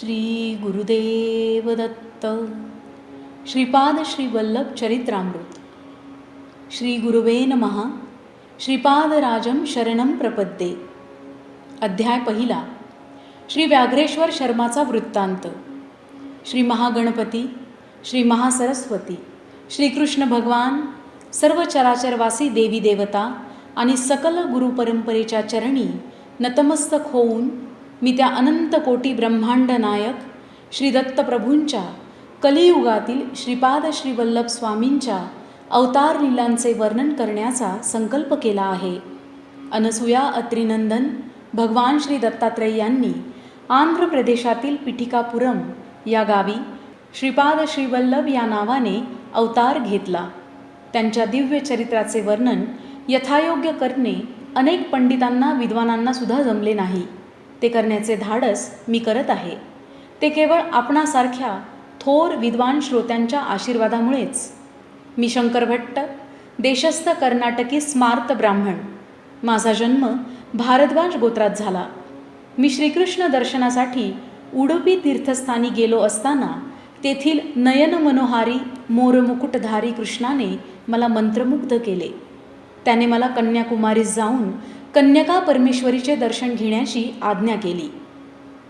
श्री गुरुदेव दत्त श्रीपाद श्री वल्लभ चरित्रामृत श्री गुरुवे महा श्रीपादराजं शरणं प्रपद्ये. अध्याय पहिला. श्री व्याघ्रेश्वर शर्माचा वृत्तांत. श्री महागणपती श्री महासरस्वती श्रीकृष्ण भगवान सर्व चराचरवासी देवी देवता आणि सकल गुरुपरंपरेच्या चरणी नतमस्तक होऊन मी त्या अनंत कोटी ब्रह्मांड नायक श्री दत्तप्रभूंच्या कलियुगातील श्रीपाद श्रीवल्लभ स्वामींच्या अवतार लीलांचे वर्णन करण्याचा संकल्प केला आहे. अनसुया अत्रिनंदन भगवान श्री दत्तात्रय यांनी आंध्र प्रदेशातील पिठिकापुरम या गावी श्रीपाद श्रीवल्लभ या नावाने अवतार घेतला. त्यांच्या दिव्य चरित्राचे वर्णन यथायोग्य करणे अनेक पंडितांना विद्वानांना सुद्धा जमले नाही. ते करण्याचे धाडस मी करत आहे. ते केवळ आपणासारख्या थोर विद्वान श्रोत्यांच्या आशीर्वादामुळेच. मी शंकरभट्ट देशस्थ कर्नाटकी स्मार्त ब्राह्मण. माझा जन्म भारद्वाज गोत्रात झाला. मी श्रीकृष्ण दर्शनासाठी उडुपी तीर्थस्थानी गेलो असताना तेथील नयन मनोहारी मोरमुकुटधारी कृष्णाने मला मंत्रमुग्ध केले. त्याने मला कन्याकुमारीस जाऊन कन्यका परमेश्वरीचे दर्शन घेण्याची आज्ञा केली.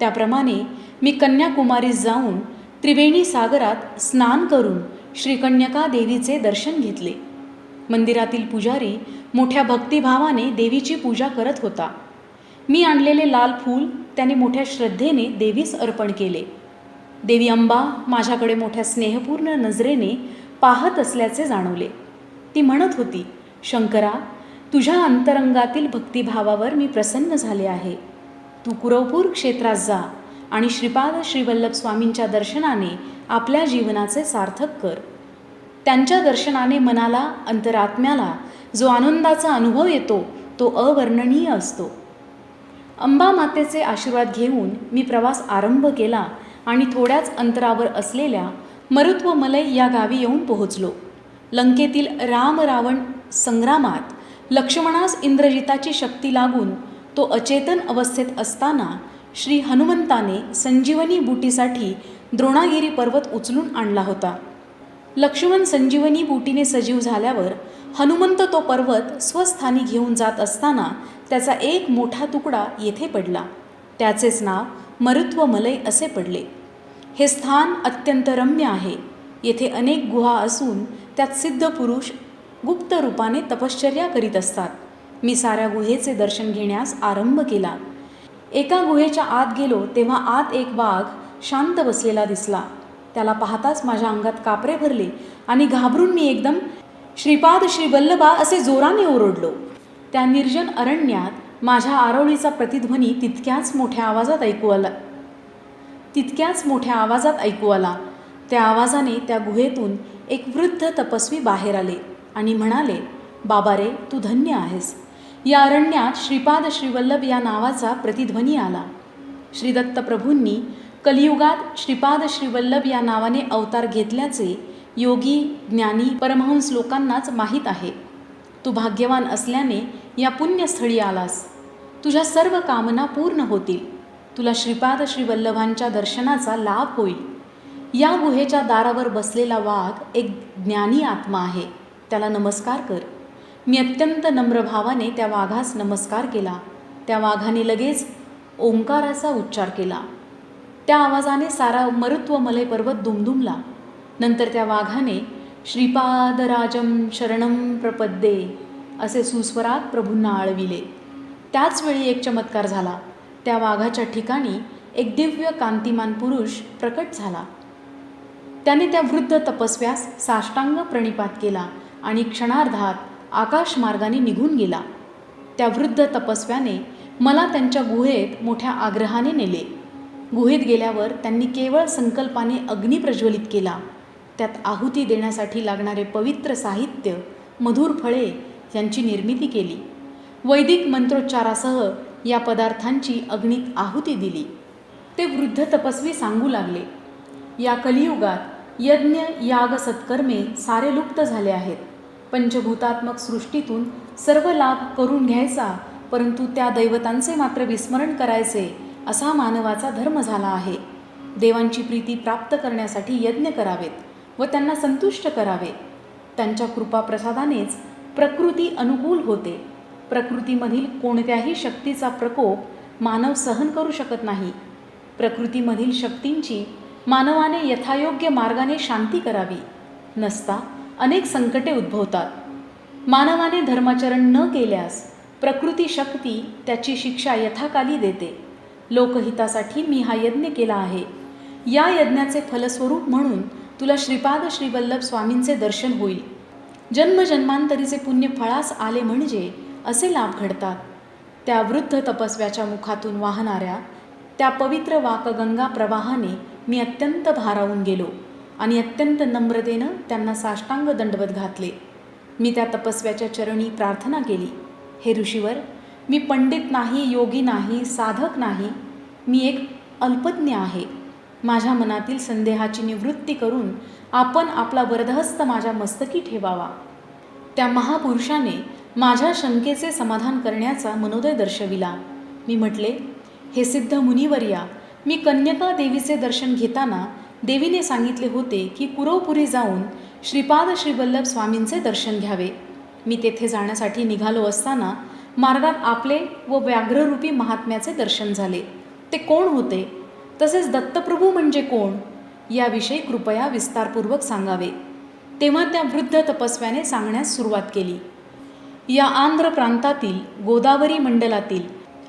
त्याप्रमाणे मी कन्याकुमारीस जाऊन त्रिवेणी सागरात स्नान करून श्रीकन्यका देवीचे दर्शन घेतले. मंदिरातील पुजारी मोठ्या भक्तिभावाने देवीची पूजा करत होता. मी आणलेले लाल फूल त्याने मोठ्या श्रद्धेने देवीस अर्पण केले. देवी अंबा माझ्याकडे मोठ्या स्नेहपूर्ण नजरेने पाहत असल्याचे जाणवले. ती म्हणत होती शंकरा तुझ्या अंतरंगातील भक्तिभावावर मी प्रसन्न झाले आहे. तू कुरवपूर क्षेत्रात जा आणि श्रीपाद श्रीवल्लभ स्वामींच्या दर्शनाने आपल्या जीवनाचे सार्थक कर. त्यांच्या दर्शनाने मनाला अंतरात्म्याला जो आनंदाचा अनुभव येतो तो अवर्णनीय असतो. अंबा मातेचे आशीर्वाद घेऊन मी प्रवास आरंभ केला आणि थोड्याच अंतरावर असलेल्या मरुत्वमलय या गावी येऊन पोहोचलो. लंकेतील राम रावण संग्रामात लक्ष्मणास इंद्रजिताची शक्ती लागून तो अचेतन अवस्थेत असताना श्री हनुमंताने संजीवनी बुटीसाठी द्रोणागिरी पर्वत उचलून आणला होता. लक्ष्मण संजीवनी बुटीने सजीव झाल्यावर हनुमंत तो पर्वत स्वस्थानी घेऊन जात असताना त्याचा एक मोठा तुकडा येथे पडला. त्याचेच नाव मरुत्व मलय असे पडले. हे स्थान अत्यंत रम्य आहे. येथे अनेक गुहा असून त्यात सिद्ध पुरुष गुप्त रूपाने तपश्चर्या करीत असतात. मी साऱ्या गुहेचे दर्शन घेण्यास आरंभ केला. एका गुहेच्या आत गेलो तेव्हा आत एक वाघ शांत बसलेला दिसला. त्याला पाहताच माझ्या अंगात कापरे भरले आणि घाबरून मी एकदम श्रीपाद श्री वल्लभा असे जोराने ओरडलो. त्या निर्जन अरण्यात माझ्या आरोळीचा प्रतिध्वनी तितक्याच मोठ्या आवाजात ऐकू आला. तितक्याच मोठ्या आवाजात ऐकू आला. त्या आवाजाने त्या गुहेतून एक वृद्ध तपस्वी बाहेर आले. आणि म्हणाले बाबा रे तू धन्य आहेस. या अरण्यात श्रीपाद श्रीवल्लभ या नावाचा प्रतिध्वनी आला. श्रीदत्त प्रभूंनी कलियुगात श्रीपाद श्रीवल्लभ या नावाने अवतार घेतल्याचे योगी ज्ञानी परमहंस लोकांनाच माहीत आहे. तू भाग्यवान असल्याने या पुण्यस्थळी आलास. तुझ्या सर्व कामना पूर्ण होतील. तुला श्रीपाद श्रीवल्लभांच्या दर्शनाचा लाभ होईल. या गुहेच्या दारावर बसलेला वाघ एक ज्ञानी आत्मा आहे. त्याला नमस्कार कर. मी अत्यंत नम्र भावाने त्या वाघास नमस्कार केला. त्या वाघाने लगेच ओंकाराचा उच्चार केला. त्या आवाजाने सारा मरुत्व मलय पर्वत दुमदुमला. नंतर त्या वाघाने श्रीपादराजम शरणम प्रपद्ये असे सुस्वरात प्रभूंना आळविले. त्याचवेळी एक चमत्कार झाला. त्या वाघाच्या ठिकाणी एक दिव्य कांतिमान पुरुष प्रकट झाला. त्याने त्या वृद्ध तपस्व्यास साष्टांग प्रणिपात केला. आणि क्षणार्धात आकाशमार्गाने निघून गेला. त्या वृद्ध तपस्व्याने मला त्यांच्या गुहेत मोठ्या आग्रहाने नेले. गुहेत गेल्यावर त्यांनी केवळ संकल्पाने अग्नी प्रज्वलित केला. त्यात आहुती देण्यासाठी लागणारे पवित्र साहित्य मधुर फळे यांची निर्मिती केली. वैदिक मंत्रोच्चारासह या पदार्थांची अग्नीत आहुती दिली. ते वृद्ध तपस्वी सांगू लागले. या कलियुगात यज्ञ याग सत्कर्मे सारे लुप्त झाले आहेत. पंचभूतात्मक सृष्टीतून सर्व लाभ करून घ्यायचा परंतु त्या दैवतांचे मात्र विस्मरण करायचे असा मानवाचा धर्म झाला आहे. देवांची प्रीती प्राप्त करण्यासाठी यज्ञ करावेत व त्यांना संतुष्ट करावे. त्यांच्या कृपाप्रसादानेच प्रकृती अनुकूल होते. प्रकृतीमधील कोणत्याही शक्तीचा प्रकोप मानव सहन करू शकत नाही. प्रकृतीमधील शक्तींची मानवाने यथायोग्य मार्गाने शांती करावी. नसता अनेक संकटे उद्भवतात. मानवाने धर्माचरण न केल्यास प्रकृती शक्ती त्याची शिक्षा यथाकाली देते. लोकहितासाठी मी हा यज्ञ केला आहे. या यज्ञाचे फलस्वरूप म्हणून तुला श्रीपाद श्रीवल्लभ स्वामींचे दर्शन होईल. जन्मजन्मांतरीचे पुण्य फळास आले म्हणजे असे लाभ घडतात. त्या वृद्ध तपस्व्याच्या मुखातून वाहणाऱ्या त्या पवित्र वाकगंगा प्रवाहाने मी अत्यंत भारावून गेलो आणि अत्यंत नम्रतेनं त्यांना साष्टांग दंडवत घातले. मी त्या तपस्व्याच्या चरणी प्रार्थना केली हे ऋषीवर मी पंडित नाही योगी नाही साधक नाही मी एक अल्पज्ञ आहे. माझ्या मनातील संदेहाची निवृत्ती करून आपण आपला वरदहस्त माझ्या मस्तकी ठेवावा त्या महापुरुषाने माझ्या शंकेचे समाधान करण्याचा मनोदय दर्शविला. मी म्हटले हे सिद्ध मुनिवर्या मी कन्यका देवीचे दर्शन घेताना देवीने सांगितले होते की कुरवपुरी जाऊन श्रीपाद श्रीवल्लभ स्वामींचे दर्शन घ्यावे. मी तेथे जाण्यासाठी निघालो असताना मार्गात आपले व व्याघ्ररूपी महात्म्याचे दर्शन झाले. ते कोण होते? तसेच दत्तप्रभू म्हणजे कोण? याविषयी कृपया विस्तारपूर्वक सांगावे. तेव्हा त्या वृद्ध तपस्व्याने सांगण्यास सुरुवात केली. या आंध्र प्रांतातील गोदावरी मंडलातील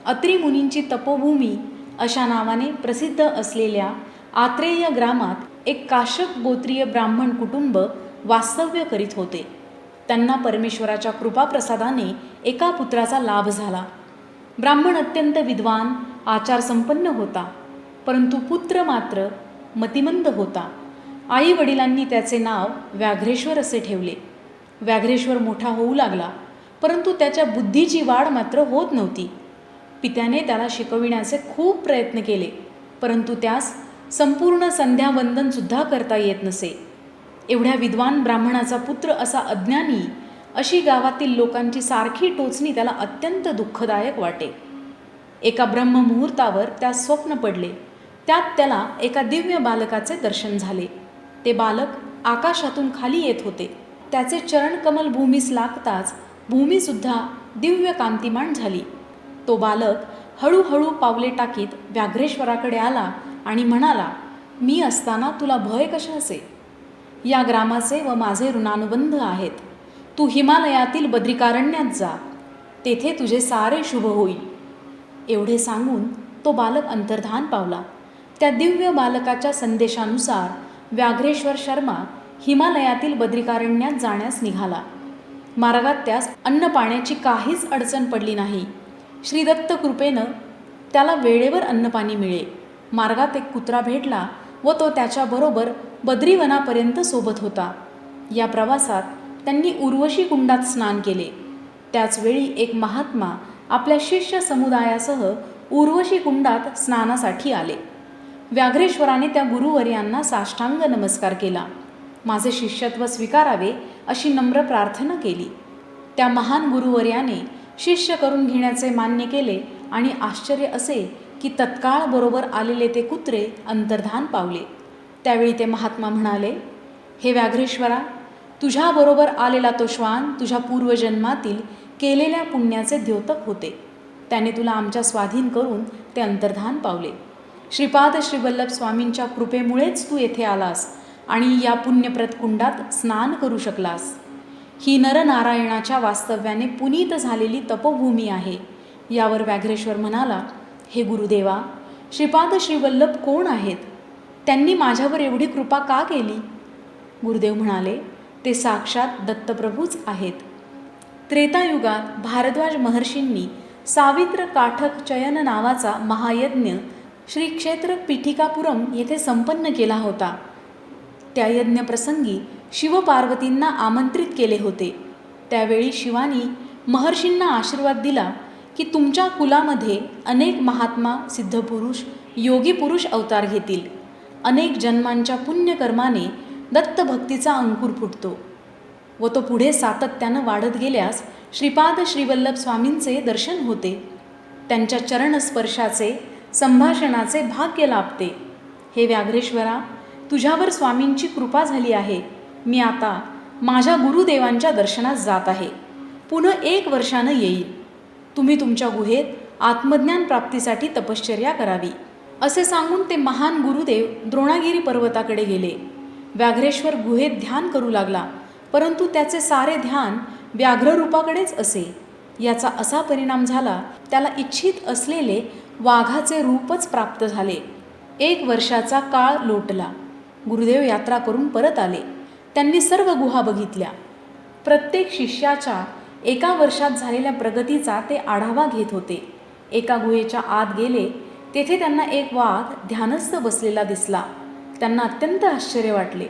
अत्रिमुनींची तपोभूमी अशा नावाने प्रसिद्ध असलेल्या आत्रेय ग्रामात एक काशक गोत्रीय ब्राह्मण कुटुंब वास्तव्य करीत होते. त्यांना परमेश्वराच्या कृपाप्रसादाने एका पुत्राचा लाभ झाला. ब्राह्मण अत्यंत विद्वान आचारसंपन्न होता परंतु पुत्र मात्र मतिमंद होता. आई वडिलांनी त्याचे नाव व्याघ्रेश्वर असे ठेवले. व्याघ्रेश्वर मोठा होऊ लागला परंतु त्याच्या बुद्धीची वाढ मात्र होत नव्हती. पित्याने त्याला शिकविण्याचे खूप प्रयत्न केले परंतु त्यास संपूर्ण संध्यावंदनसुद्धा करता येत नसे. एवढ्या विद्वान ब्राह्मणाचा पुत्र असा अज्ञानी अशी गावातील लोकांची सारखी टोचणी त्याला अत्यंत दुःखदायक वाटे. एका ब्रह्ममुहूर्तावर त्यास स्वप्न पडले. त्यात त्याला एका दिव्य बालकाचे दर्शन झाले. ते बालक आकाशातून खाली येत होते. त्याचे चरणकमल भूमीस लागताच भूमीसुद्धा दिव्य कांतिमान झाली. तो बालक हळूहळू पावले टाकीत व्याघ्रेश्वराकडे आला आणि म्हणाला मी असताना तुला भय कशाचे या ग्रामाचे व माझे ऋणानुबंध आहेत. तू हिमालयातील बद्रिकारण्यात जा. तेथे तुझे सारे शुभ होईल. एवढे सांगून तो बालक अंतर्धान पावला. त्या दिव्य बालकाच्या संदेशानुसार व्याघ्रेश्वर शर्मा हिमालयातील बद्रिकारण्यात जाण्यास निघाला. मार्गात त्यास अन्न पाण्याची काहीच अडचण पडली नाही. श्रीदत्त कृपेनं त्याला वेळेवर अन्नपाणी मिळे. मार्गात एक कुत्रा भेटला व तो त्याच्याबरोबर बद्रीवनापर्यंत सोबत होता. या प्रवासात त्यांनी उर्वशी कुंडात स्नान केले. त्याचवेळी एक महात्मा आपल्या शिष्य समुदायासह उर्वशी कुंडात स्नानासाठी आले. व्याघ्रेश्वराने त्या गुरुवर्यांना साष्टांग नमस्कार केला. माझे शिष्यत्व स्वीकारावे अशी नम्र प्रार्थना केली. त्या महान गुरुवर्याने शिष्य करून घेण्याचे मान्य केले आणि आश्चर्य असे की तत्काळ बरोबर आलेले ते कुत्रे अंतर्धान पावले. त्यावेळी ते महात्मा म्हणाले हे व्याघ्रेश्वरा तुझ्याबरोबर आलेला तो श्वान तुझ्या पूर्वजन्मातील केलेल्या पुण्याचे द्योतक होते. त्याने तुला आमच्या स्वाधीन करून ते अंतर्धान पावले. श्रीपाद श्रीवल्लभ स्वामींच्या कृपेमुळेच तू येथे आलास आणि या पुण्यप्रत कुंडात स्नान करू शकलास. ही नरनारायणाच्या वास्तव्याने पुनीत झालेली तपोभूमी आहे. यावर व्याघ्रेश्वर म्हणाला हे गुरुदेवा श्रीपाद श्रीवल्लभ कोण आहेत? त्यांनी माझ्यावर एवढी कृपा का केली? गुरुदेव म्हणाले ते साक्षात दत्तप्रभूच आहेत. त्रेतायुगात भारद्वाज महर्षींनी सावित्र काठक चयन नावाचा महायज्ञ श्री क्षेत्र पिठिकापुरम येथे संपन्न केला होता. त्या यज्ञप्रसंगी शिवपार्वतींना आमंत्रित केले होते. त्यावेळी शिवानी महर्षींना आशीर्वाद दिला की तुमच्या कुलामध्ये अनेक महात्मा सिद्धपुरुष योगी पुरुष अवतार घेतील. अनेक जन्मांच्या पुण्यकर्माने दत्तभक्तीचा अंकुर फुटतो. व तो पुढे सातत्यानं वाढत गेल्यास श्रीपाद श्रीवल्लभ स्वामींचे दर्शन होते. त्यांच्या चरणस्पर्शाचे संभाषणाचे भाग्य लाभते. हे व्याघ्रेश्वरा तुझ्यावर स्वामींची कृपा झाली आहे. मी आता माझ्या गुरुदेवांच्या दर्शनात जात आहे. पुन्हा एक वर्षानं येईल. तुम्ही तुमच्या गुहेत आत्मज्ञान प्राप्तीसाठी तपश्चर्या करावी. असे सांगून ते महान गुरुदेव द्रोणागिरी पर्वताकडे गेले. व्याघ्रेश्वर गुहेत ध्यान करू लागला परंतु त्याचे सारे ध्यान व्याघ्ररूपाकडेच असे. याचा असा परिणाम झाला त्याला इच्छित असलेले वाघाचे रूपच प्राप्त झाले. एक वर्षाचा काळ लोटला. गुरुदेव यात्रा करून परत आले. त्यांनी सर्व गुहा बघितल्या. प्रत्येक शिष्याच्या एका वर्षात झालेल्या प्रगतीचा ते आढावा घेत होते. एका गुहेच्या आत गेले तेथे त्यांना एक वाघ ध्यानस्थ बसलेला दिसला. त्यांना अत्यंत आश्चर्य वाटले.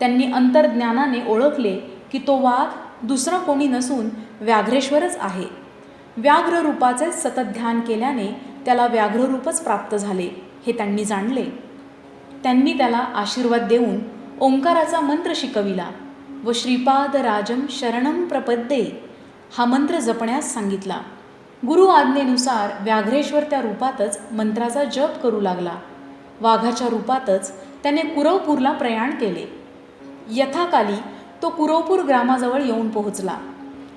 त्यांनी अंतर्ज्ञानाने ओळखले की तो वाघ दुसरा कोणी नसून व्याघ्रेश्वरच आहे. व्याघ्र रूपाचे सतत ध्यान केल्याने त्याला व्याघ्ररूपच प्राप्त झाले हे त्यांनी जाणले. त्यांनी त्याला आशीर्वाद देऊन ओंकाराचा मंत्र शिकविला व श्रीपाद राजम शरणम प्रपद्ये हा मंत्र जपण्यास सांगितला. गुरु आज्ञेनुसार व्याघ्रेश्वर त्या रूपातच मंत्राचा जप करू लागला. वाघाच्या रूपातच त्याने कुरवपूरला प्रयाण केले. यथाकाली तो कुरवपूर ग्रामाजवळ येऊन पोहोचला.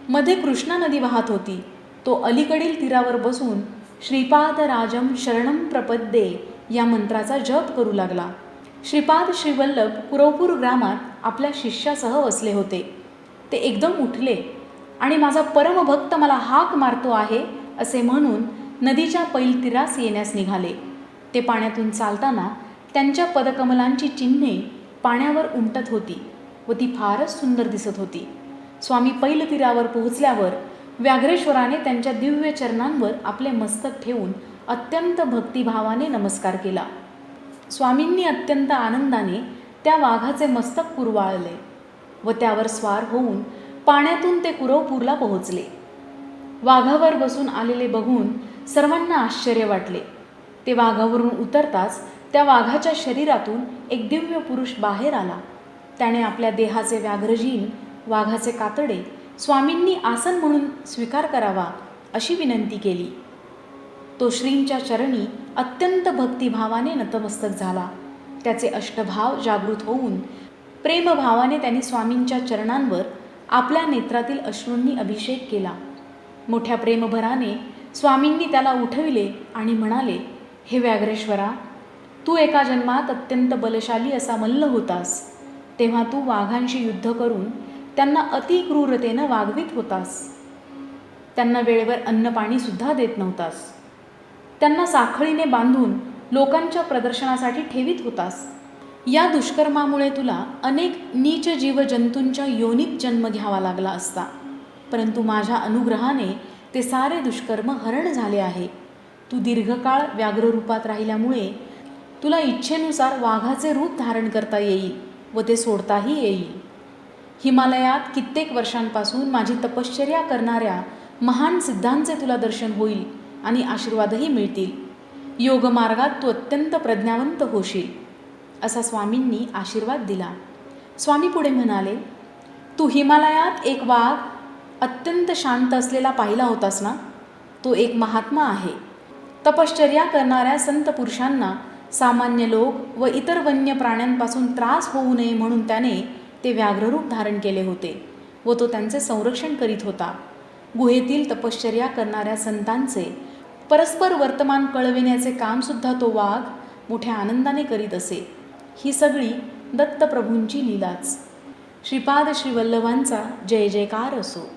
मध्ये कृष्णा नदी वाहत होती. तो अलीकडील तीरावर बसून श्रीपाद राजम शरणम प्रपद्ये या मंत्राचा जप करू लागला. श्रीपाद श्रीवल्लभ कुरवपूर ग्रामात आपल्या शिष्यासह वसले होते. ते एकदम उठले आणि माझा परमभक्त मला हाक मारतो आहे असे म्हणून नदीच्या पैल तिरास येण्यास निघाले. ते पाण्यातून चालताना त्यांच्या पदकमलांची चिन्हे पाण्यावर उमटत होती व ती फारच सुंदर दिसत होती. स्वामी पैल तीरावर पोहोचल्यावर व्याघ्रेश्वराने त्यांच्या दिव्य चरणांवर आपले मस्तक ठेवून अत्यंत भक्तिभावाने नमस्कार केला. स्वामींनी अत्यंत आनंदाने त्या वाघाचे मस्तक कुरवाळले व त्यावर स्वार होऊन पाण्यातून ते कुरवपूरला पोहोचले. वाघावर बसून आलेले बघून सर्वांना आश्चर्य वाटले. ते वाघावरून उतरताच त्या वाघाच्या शरीरातून एक दिव्य पुरुष बाहेर आला. त्याने आपल्या देहाचे व्याघ्रजीन वाघाचे कातडे स्वामींनी आसन म्हणून स्वीकार करावा अशी विनंती केली. तो श्रींच्या चरणी अत्यंत भक्तिभावाने नतमस्तक झाला. त्याचे अष्टभाव जागृत होऊन प्रेमभावाने त्यांनी स्वामींच्या चरणांवर आपल्या नेत्रातील अश्रूंनी अभिषेक केला. मोठ्या प्रेमभराने स्वामींनी त्याला उठविले आणि म्हणाले हे व्याघ्रेश्वरा तू एका जन्मात अत्यंत बलशाली असा मल्ल होतास. तेव्हा तू वाघांशी युद्ध करून त्यांना अतिक्रूरतेनं वागवित होतास. त्यांना वेळेवर अन्न पाणीसुद्धा देत नव्हतास. त्यांना साखळीने बांधून लोकांच्या प्रदर्शनासाठी ठेवीत होतास. या दुष्कर्मामुळे तुला अनेक नीच जीवजंतूंच्या योनीत जन्म घ्यावा लागला असता. परंतु माझ्या अनुग्रहाने ते सारे दुष्कर्म हरण झाले आहे. तू दीर्घकाळ व्याघ्ररूपात राहिल्यामुळे तुला इच्छेनुसार वाघाचे रूप धारण करता येईल व ते सोडताही येईल. हिमालयात कित्येक वर्षांपासून माझी तपश्चर्या करणाऱ्या महान सिद्धांचे तुला दर्शन होईल. आणि आशीर्वादही मिळतील. योगमार्गात तू अत्यंत प्रज्ञावंत होशील असा स्वामींनी आशीर्वाद दिला. स्वामी पुढे म्हणाले तू हिमालयात एक वाघ अत्यंत शांत असलेला पाहिला होतास ना? तो एक महात्मा आहे. तपश्चर्या करणाऱ्या संत पुरुषांना सामान्य लोक व इतर वन्य प्राण्यांपासून त्रास होऊ नये म्हणून त्याने ते व्याघ्ररूप धारण केले होते व तो त्यांचे संरक्षण करीत होता. गुहेतील तपश्चर्या करणाऱ्या संतांचे परस्पर वर्तमान कळविण्याचे कामसुद्धा तो वाघ मोठ्या आनंदाने करीत असे. ही सगळी दत्तप्रभूंची लीलाच. श्रीपाद श्रीवल्लभांचा जय जयकार असो.